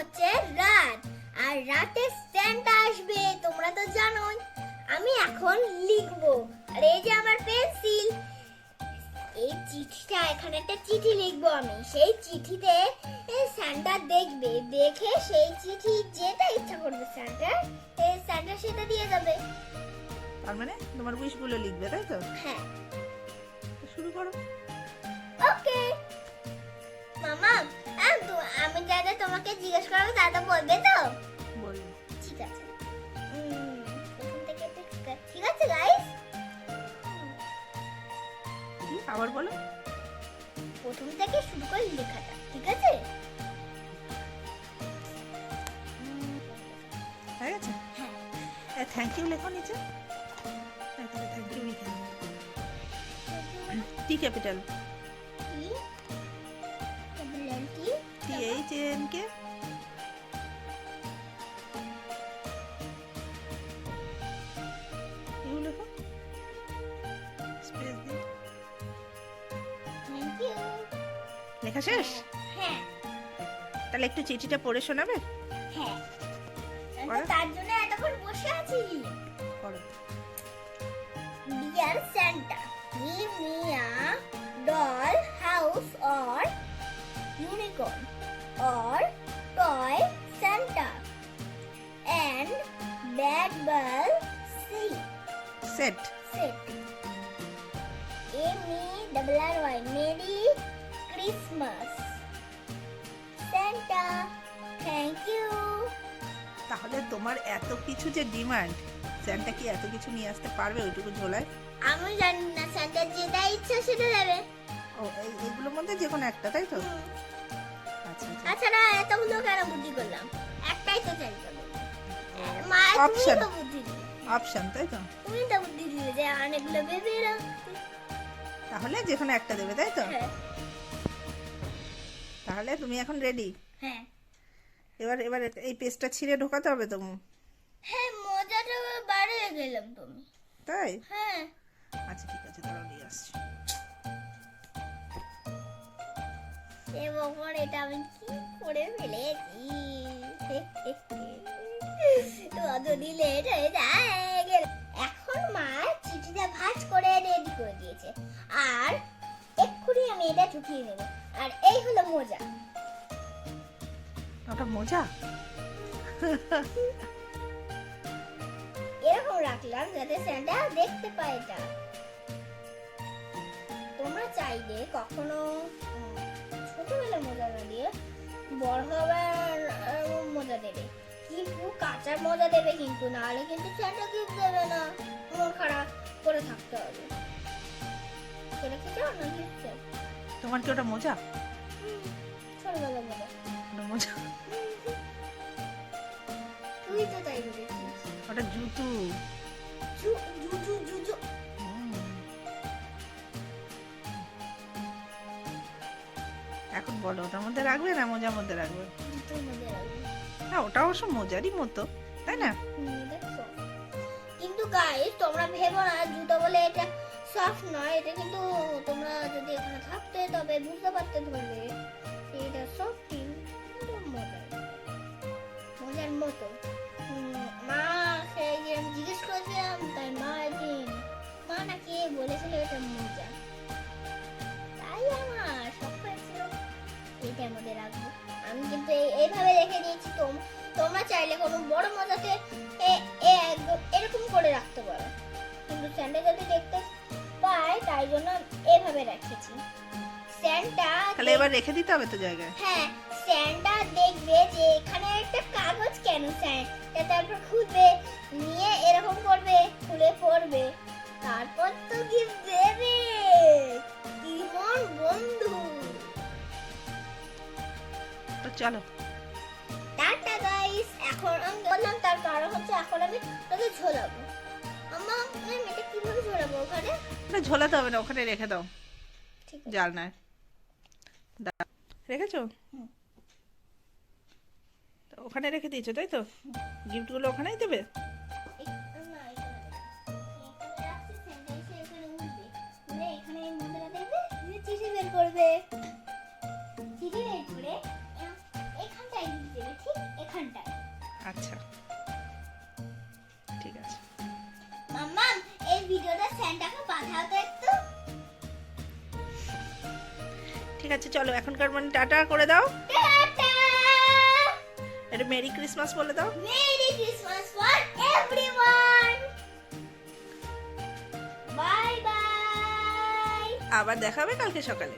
হচ্ছে রাত। আর রাতে স্যান্টা আসবে তোমরা তো জানোই। আমি এখন লিখব। আর এই যে আমার পেন্সিল এই চিঠিটা এখানে একটা চিঠি লিখব আমি। সেই চিঠিতে স্যান্টা দেখবে। দেখে সেই চিঠি যেটা ইচ্ছা করবে স্যান্টা স্যান্টা সেটা দিয়ে যাবে। তার মানে তোমার উইশগুলো লিখবে তাই তো? হ্যাঁ। শুরু করো। ওকে। মামা আম, যা তোমাকে জিজ্ঞেস করব তো বলবে তো? বলব ঠিক আছে। ঠিক আছে। গাইস আবার বলো। প্রথম থেকে শুরু করি লেখাটা ঠিক আছে? হয়ে গেছে? হ্যাঁ। থ্যাংক ইউ লেখো নিচে। Thank you T capital T H N K লেখো। শেষ? হ্যাঁ। তাহলে একটু চিঠিটা পড়ে শোনাবে? হ্যাঁ। পড়ো। তার জন্য এতক্ষণ বসে আছি। Dear Santa, give me a doll house or unicorn or toy Santa and bad ball set set. M E double R Y Merry Christmas. Santa, thank you. তাহলে তোমার এত কিছু যে ডিমান্ড স্যান্টা কি এত কিছু নিয়ে আসতে পারবে ওইটুকু ঝোলায় আমি জানি না স্যান্টা যেটা ইচ্ছা সেটা দেবে ও এই এইগুলোর মধ্যে যে কোনো একটা তাই তো। আচ্ছা আচ্ছা। তাছাড়া এতগুলো কেন বুদ্ধি করলাম। একটাই তো চাই মা তুমি তো বুদ্ধি দিলে। অপশন তাই তো? তুমি তো বুদ্ধি দিলে যে অনেকগুলো ভেবে তাহলে যে কোনো একটা দেবে তাই তো? হ্যাঁ। তাহলে তুমি এখন রেডি হ্যাঁ। এবার এবার এই পেজটা ছিঁড়ে ঢোকাতে হবে তো? হ্যাঁ মজাটা বাড়ে গেলাম তুমি। তাই? হ্যাঁ। আচ্ছা ঠিক আছে দাঁড়াও নিয়ে আসছি। এ বাবার এটা আমি কি করে ফেলেছি? যদি লেট হয়ে যায় গেল- এখন মা চিঠিটা ভাঁজ করে রেডি করে দিয়েছে। আর এক্ষুনি আমি এটা ঢুকিয়ে নেব। আর এই হলো মোজা। ওটা মজা? এরকম রাখলাম যাতে স্যান্টা দেখতে পায় এটা। তোমরা চাইলে কখনো ছোটবেলা মজা না দিয়ে বড় হবার মজা দেবে। কিন্তু কাঁচার মজা দেবে কিন্তু নাহলে কিন্তু স্যান্টা গিফট দেবে না। মন খারাপ করে থাকতে হবে। সেটা কি চাও না গিফট চাও? তোমার কি ওটা মজা? ছোটবেলা মজা। ওটা মজা? তুই তো তাই বলেছিস ওটা জুতু। জু জু। এখন বলো ওটার মধ্যে রাখবে না মজার মধ্যে রাখবে? না হ্যাঁ ওটা অবশ্য মজারই মতো তাই না? কিন্তু গাইস তোমরা ভেবো না জুতো বলে এটা সফট নয় এটা কিন্তু তোমরা যদি এখানে থাকতে তবে বুঝতে পারতে ধরবে। এটা সফট কিন্তু মোজার। মজার মতো। চাইলে কোনো বড় মজাকে এ- এ একদম এরকম করে রাখতে পারো। কিন্তু স্যান্টা যদি দেখতে পায় তাই জন্য এভাবে রেখেছি। স্যান্টা তাহলে এবার রেখে দিতে হবে তো জায়গায়? হ্যাঁ স্যান্টা দেখবে যে এখানে একটা কাগজ কেন স্যান্টা তারপর খুঁজবে নিয়ে এরকম করবে খুলে পড়বে। তারপর তো গিফট দেবে। কিমন বন্ধু। তো চলো। এখন আমি বললাম তার কারণ হচ্ছে এখন আমি তোকে ঝোলাবো। আমা ম্যাম এটা কীভাবে ঝোলাবো ওখানে? ওটা ঝোলাতে হবে না ওখানে রেখে দাও। ঠিক জালনায়। রেখেছো? ওখানে রেখে দিয়েছ তাই তো? গিফটগুলো ওখানেই দেবে? করবে। এখানটায় দিয়ে দেবে, ঠিক আচ্ছা। ঠিক আছে। মাম্মা এই ভিডিওটা স্যান্টাকে পাঠাও তো একটু। ঠিক আছে চলো এখনকার মানে টাটা করে দাও। এটা মেরি ক্রিসমাস বলে দাও। Merry Christmas for everyone. Bye bye. আবার দেখাবে কালকে সকালে।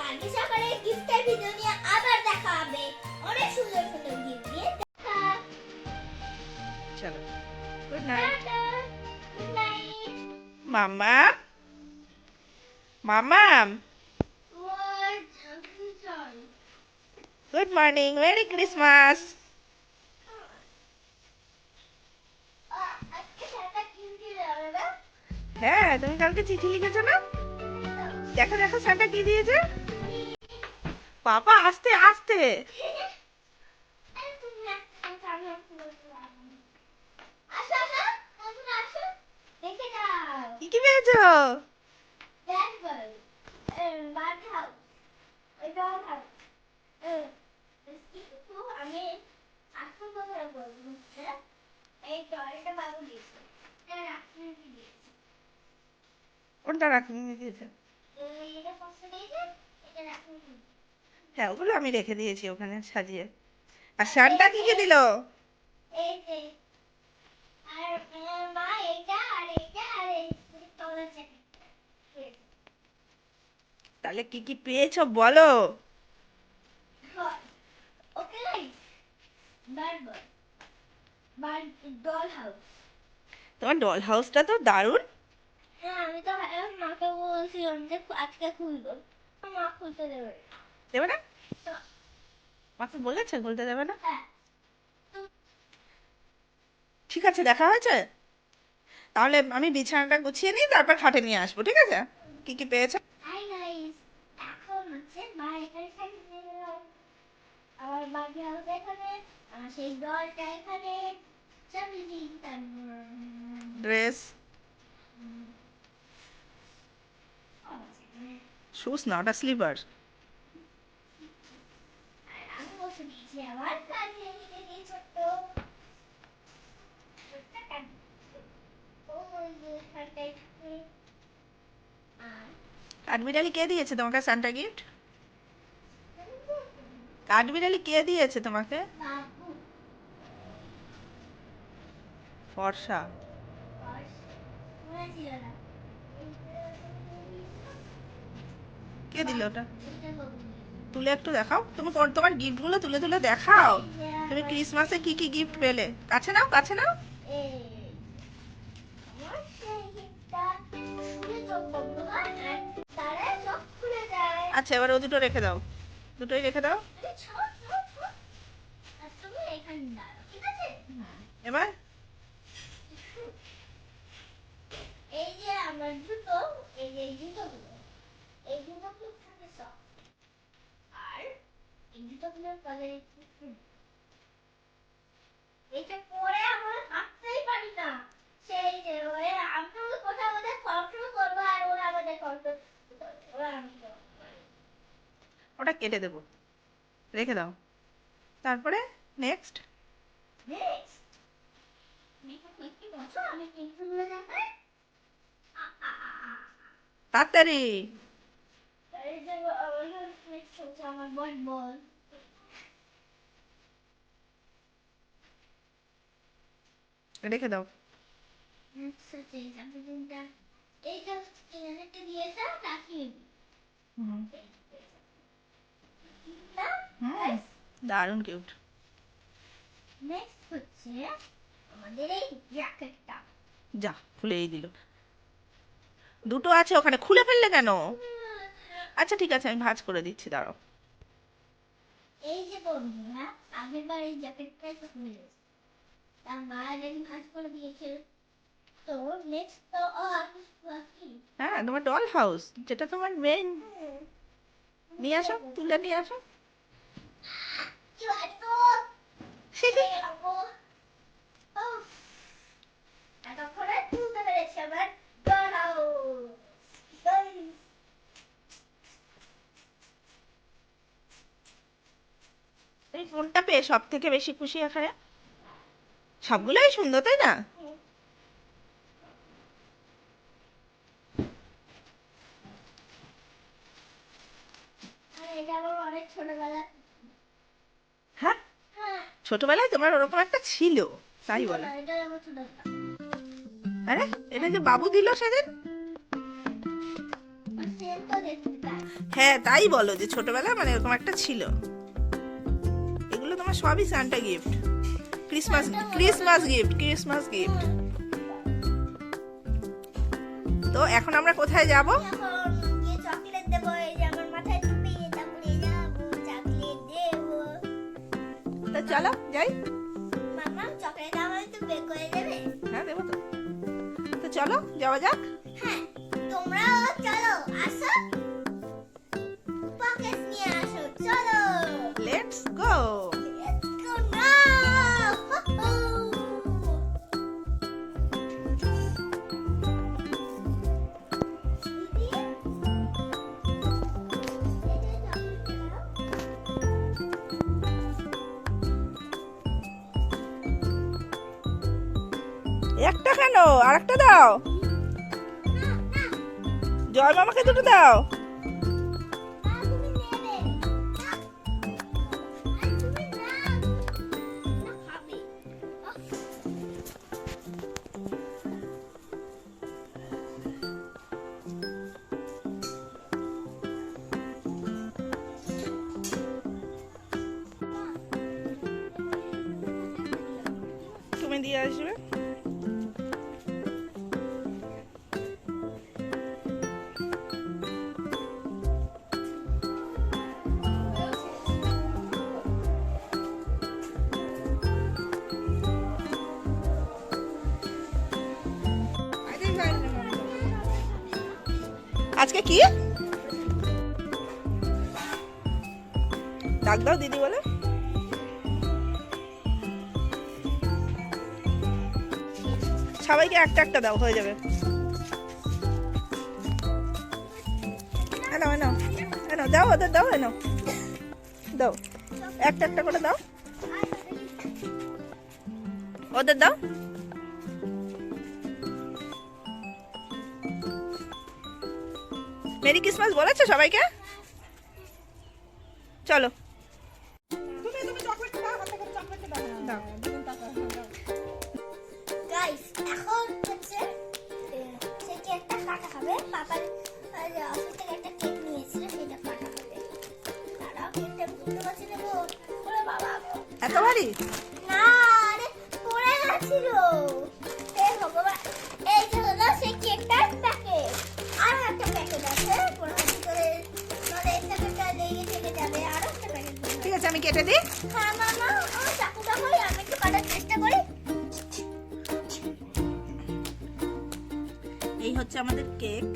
কালকে সকালে গিফটের ভিডিও নিয়ে আবার দেখা হবে। অনেক সুন্দর সুন্দর গিফট দেখা চলো। গুড নাইট মামা? মামাম গুড মর্নিং মেরি ক্রিসমাস হ্যাঁ তুমি কালকে চিঠি লিখেছো না? দেখো দেখো সান্টা কি দিয়েছে? পাপা আস্তে আস্তে আসো আসো আসুন আসো দেখে যাও কি কি পেয়েছ Denver, um, Bad House, a dog house. Uh, কিন্তু আমি আসল কথা বলব হ্যাঁ এই টয়টা বাবু দিয়েছে এটা রাখতে দিয়েছে কোনটা রাখি দিয়েছে এই এটা কষ্ট দিয়েছে এটা রাখতে দিয়েছে হ্যাঁ ওগুলো আমি রেখে দিয়েছি ওখানে সাজিয়ে। আর সান্টা কি দিল? এই আর মা এইটা আর এইটা আর এই তলার জ্যাকেট তাহলে কি কি পেয়েছ বলো? ওকে ডল হাউস তোমার ডল হাউসটা তো দারুণ। হ্যাঁ আমি তো মাকে বলছিলাম যে আজকে খুলবো। মা খুলতে দেবে না। দেবে না? মাকে বলেছে বলতে দেবে না? হ্যাঁ। ঠিক আছে দেখা হয়েছে? তাহলে আমি বিছানাটা গুছিয়ে নিই তারপর খাটে নিয়ে আসব ঠিক আছে? কি কি পেয়েছ? আমার বাকি হাউস এখানে সেই ডলটা এখানে। Dress shoes not a slipper আর আমি বসে দিয়েছি আমার কাজে এই ছোট্ট ছোট্ট কাজ ওই যে এখানটায় থাকে আর কাঠবিড়ালি কে দিয়েছে তোমাকে সান্টা গিফট কাঠবিড়ালি কে দিয়েছে তোমাকে? ফর্সা। কে দিল ওটা? তুলে একটু দেখাও। তুমি তোমার গিফটগুলো তুলে তুলে দেখাও। তুমি ক্রিসমাসে কি কি গিফট পেলে? কাছে নাও কাছে নাও। আচ্ছা এবার ও দুটো রেখে দাও দুটোই রেখে দাও? এবার আমার জুতো এই যে এই থাকে soft। আর এই জুতোগুলোর কালার পরে আমরা পারি না সেই যে ওই আমরা কোথাও কন্ট্রোল করব আর ওরা আমাদের কন্ট্রোল করবে ওরা আমাদের ওটা কেটে দেবো রেখে দাও তারপরে নেক্সট? তাড়াতাড়ি। রেখে দাও। এইটা দিয়েছে। হুম দারুণ কিউট। Next হচ্ছে আমাদের এই জ্যাকেটটা। যা খুলেই দিল। দুটো আছে ওখানে খুলে ফেললে কেন? আচ্ছা ঠিক আছে আমি ভাঁজ করে দিচ্ছি দাঁড়াও। এই যে বন্ধুরা আগের বার এই জ্যাকেটটা খুলে তার মা যদি ভাঁজ করে দিয়েছে। তো নেক্সট তো আর হ্যাঁ তোমার ডল হাউস যেটা তোমার মেন নিয়ে আসো, তুলে নিয়ে আসো। এই ফোনটা পেয়ে সব থেকে বেশি খুশি এখানে সবগুলোই সুন্দর, তাই না আর এটা আমার অনেক ছোটবেলা হ্যাঁ হ্যাঁ ছোটবেলায় তোমার ওরকম একটা ছিল তাই বলো। আরে এটা যে বাবু দিল সেদিন? হ্যাঁ তাই বলো যে ছোটবেলায় মানে এরকম একটা ছিল। এগুলো তোমার সবই Santa gift Christmas Christmas gift Christmas gift তো এখন আমরা কোথায় যাব? চলো যাই। হ্যাঁ দেবো তো। তো চলো যাওয়া যাক। হ্যাঁ তোমরাও চলো আসো। একটা কেন আর একটা দাও না, না, জয় মামাকে দুটো দাও না, তুমি নেবে। না। আর তুমি নাও। না, খাবে। আহ, তুমি দিয়ে আসবে আজকে কি? ডাক দাও দিদি বলে। সবাইকে একটা একটা দাও, হয়ে যাবে। এনাও এনাও এনাও দাও ওদের, দাও এনাও দাও, একটা একটা করে দাও। ওদের দাও। মেরি ক্রিসমাস বলেছ সবাইকে? চলো। তুমি তুমি চকলেটটা দাও হাতে করে চকলেটটা দাও দাও গাইস এখন হচ্ছে এ, সে কাটা হবে পাপার অফিস থেকে একটা কেক নিয়েছিল সেটা কাটা হবে দাঁড়াও কেকটা বুঝতে পারছি না ওরে বাবা এত ভারী? না পড়ে গেছিল। ভগবান। লেগে থেকে যাবে আর একটা প্যাকেট ঠিক আছে আমি কেটে দিই। হ্যাঁ মামা ও চাকুটা করি আমি একটু কাটার চেষ্টা করি। এই হচ্ছে আমাদের কেক।